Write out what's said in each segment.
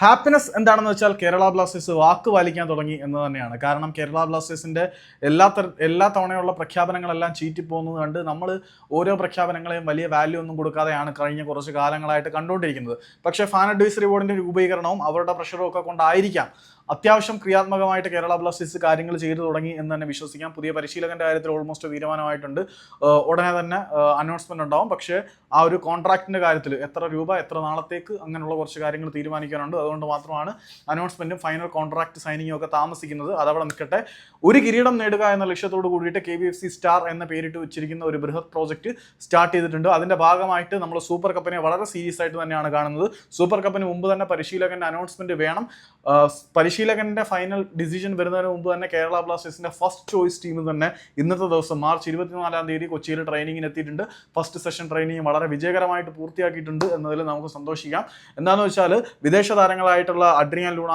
Happiness എന്താണെന്ന് വെച്ചാൽ Kerala Blasters വാക്ക് പാലിക്കാൻ തുടങ്ങി എന്ന് തന്നെയാണ്. കാരണം കേരള ബ്ലാസ്റ്റേഴ്സിന്റെ എല്ലാ തര എല്ലാ തവണയുള്ള പ്രഖ്യാപനങ്ങളെല്ലാം ചീറ്റിപ്പോകുന്നത് കണ്ട് നമ്മൾ ഓരോ പ്രഖ്യാപനങ്ങളെയും വലിയ വാല്യൂ ഒന്നും കൊടുക്കാതെയാണ് കഴിഞ്ഞ കുറച്ച് കാലങ്ങളായിട്ട് കണ്ടുകൊണ്ടിരിക്കുന്നത്. പക്ഷേ ഫാൻ അഡ്വൈസറി ബോർഡിന്റെ രൂപീകരണവും അവരുടെ പ്രഷറും ഒക്കെ കൊണ്ടായിരിക്കാം. അത്യാവശ്യം ക്രിയാത്മകമായിട്ട് കേരള ബ്ലാസ്റ്റേഴ്സ് കാര്യങ്ങൾ ചെയ്തു തുടങ്ങി എന്ന് തന്നെ വിശ്വസിക്കാം. പുതിയ പരിശീലകന്റെ കാര്യത്തിൽ ഓൾമോസ്റ്റ് തീരുമാനമായിട്ടുണ്ട് ഉടനെ തന്നെ അനൗൺസ്മെന്റ് ഉണ്ടാവും. പക്ഷേ ആ ഒരു കോൺട്രാക്റ്റിന്റെ കാര്യത്തിൽ എത്ര രൂപ എത്ര നാളത്തേക്ക് അങ്ങനെയുള്ള കുറച്ച് കാര്യങ്ങൾ തീരുമാനിക്കാനുണ്ട്. അതുകൊണ്ട് മാത്രമാണ് അനൗൺസ്മെന്റും ഫൈനൽ കോൺട്രാക്ട് സൈനിങ്ങും ഒക്കെ താമസിക്കുന്നത്. അതവിടെ നിൽക്കട്ടെ. ഒരു കിരീടം നേടുക എന്ന ലക്ഷ്യത്തോട് കൂടിയിട്ട് കെ സ്റ്റാർ എന്ന പേരിട്ട് വെച്ചിരിക്കുന്ന ഒരു ബൃഹത് പ്രോജക്റ്റ് സ്റ്റാർട്ട് ചെയ്തിട്ടുണ്ട്. അതിന്റെ ഭാഗമായിട്ട് നമ്മൾ സൂപ്പർ കപ്പിനെ വളരെ സീരിയസ് ആയിട്ട് തന്നെയാണ് കാണുന്നത്. സൂപ്പർ കപ്പിന് മുമ്പ് തന്നെ പരിശീലകന്റെ അനൗൺസ്മെന്റ് വേണം. ആ, പരിശീലകന്റെ ഫൈനൽ ഡിസിഷൻ വരുന്നതിന് മുമ്പ് തന്നെ കേരള ബ്ലാസ്റ്റേഴ്സിന്റെ ഫസ്റ്റ് ചോയ്സ് ടീം തന്നെ ഇന്നത്തെ ദിവസം മാർച്ച് ഇരുപത്തിനാലാം തീയതി കൊച്ചിയിൽ ട്രെയിനിങ്ങിന് എത്തിയിട്ടുണ്ട്. ഫസ്റ്റ് സെഷൻ ട്രെയിനിങ് വളരെ വിജയകരമായിട്ട് പൂർത്തിയാക്കിയിട്ടുണ്ട് എന്നതിൽ നമുക്ക് സന്തോഷിക്കാം. എന്താണെന്ന് വെച്ചാൽ വിദേശ താരങ്ങളായിട്ടുള്ള അഡ്രിയൻ ലൂണ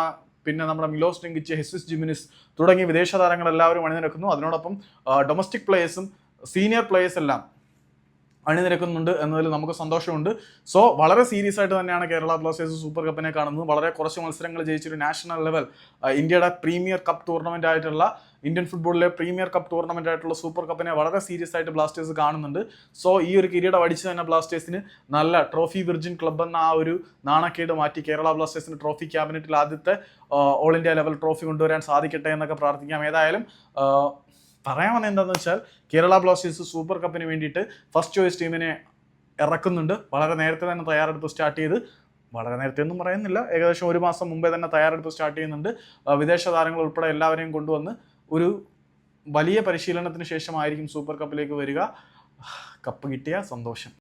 പിന്നെ നമ്മുടെ മിലോസ് ഡിങ്കിച്ച് ഹെസിസ് ജിമിനിസ് തുടങ്ങിയ വിദേശ താരങ്ങൾ എല്ലാവരും അണിനിരക്കുന്നു. അതിനോടൊപ്പം ഡൊമസ്റ്റിക് പ്ലേയേഴ്സും സീനിയർ പ്ലേയേഴ്സ് എല്ലാം അണിനിരക്കുന്നുണ്ട് എന്നതിൽ നമുക്ക് സന്തോഷമുണ്ട്. സോ വളരെ സീരിയസ് ആയിട്ട് തന്നെയാണ് കേരള ബ്ലാസ്റ്റേഴ്സ് സൂപ്പർ കപ്പിനെ കാണുന്നത്. വളരെ കുറച്ച് മത്സരങ്ങൾ ജയിച്ചൊരു നാഷണൽ ലെവൽ ഇന്ത്യയുടെ പ്രീമിയർ കപ്പ് ടൂർണമെന്റ് ആയിട്ടുള്ള ഇന്ത്യൻ ഫുട്ബോളിലെ പ്രീമിയർ കപ്പ് ടൂർണമെന്റ് ആയിട്ടുള്ള സൂപ്പർ കപ്പിനെ വളരെ സീരിയസ് ആയിട്ട് ബ്ലാസ്റ്റേഴ്സ് കാണുന്നുണ്ട്. സോ ഈ ഒരു കിരീടം അടിച്ചു തന്നെ ബ്ലാസ്റ്റേഴ്സിന് നല്ല ട്രോഫി വിർജിൻ ക്ലബ് എന്ന ആ ഒരു നാണക്കേട് മാറ്റി കേരള ബ്ലാസ്റ്റേഴ്സിന് ട്രോഫി ക്യാബിനറ്റിൽ ആദ്യത്തെ ഓൾ ഇന്ത്യ ലെവൽ ട്രോഫി കൊണ്ടുവരാൻ സാധിക്കട്ടെ എന്നൊക്കെ പ്രാർത്ഥിക്കാം. ഏതായാലും പറയാൻ വന്നത് എന്താണെന്ന് വെച്ചാൽ കേരള ബ്ലാസ്റ്റേഴ്സ് സൂപ്പർ കപ്പിന് വേണ്ടിയിട്ട് ഫസ്റ്റ് ചോയ്സ് ടീമിനെ ഇറക്കുന്നുണ്ട്. വളരെ നേരത്തെ തന്നെ തയ്യാറെടുപ്പ് സ്റ്റാർട്ട് ചെയ്ത്. വളരെ നേരത്തെ ഒന്നും പറയുന്നില്ല. ഏകദേശം ഒരു മാസം മുമ്പേ തന്നെ തയ്യാറെടുപ്പ് സ്റ്റാർട്ട് ചെയ്യുന്നുണ്ട്. വിദേശ താരങ്ങൾ ഉൾപ്പെടെ എല്ലാവരെയും കൊണ്ടുവന്ന് ഒരു വലിയ പരിശീലനത്തിന് ശേഷമായിരിക്കും സൂപ്പർ കപ്പിലേക്ക് വരിക. കപ്പ് കിട്ടിയ സന്തോഷം.